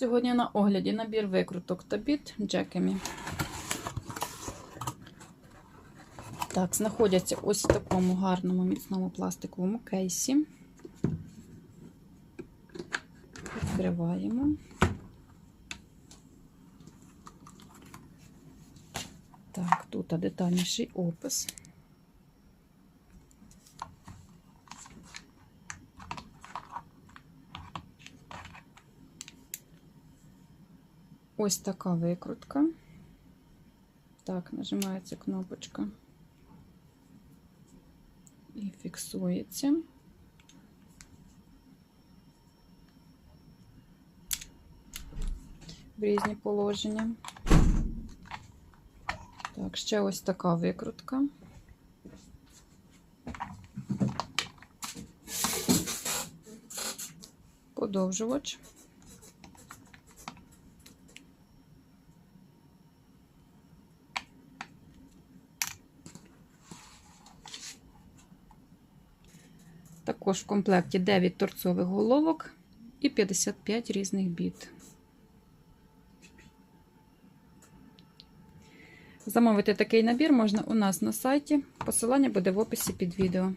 Сьогодні на огляді набір викруток та біт Джекемі. Так, знаходяться ось в такому гарному міцному пластиковому кейсі. Відкриваємо. Так, тут детальніший опис. Ось така викрутка. Так, нажимається кнопочка і фіксується. В різні положення. Так, ще ось така викрутка. Подовжувач. Також в комплекті 9 торцових головок і 55 різних біт. Замовити такий набір можна у нас на сайті. Посилання буде в описі під відео.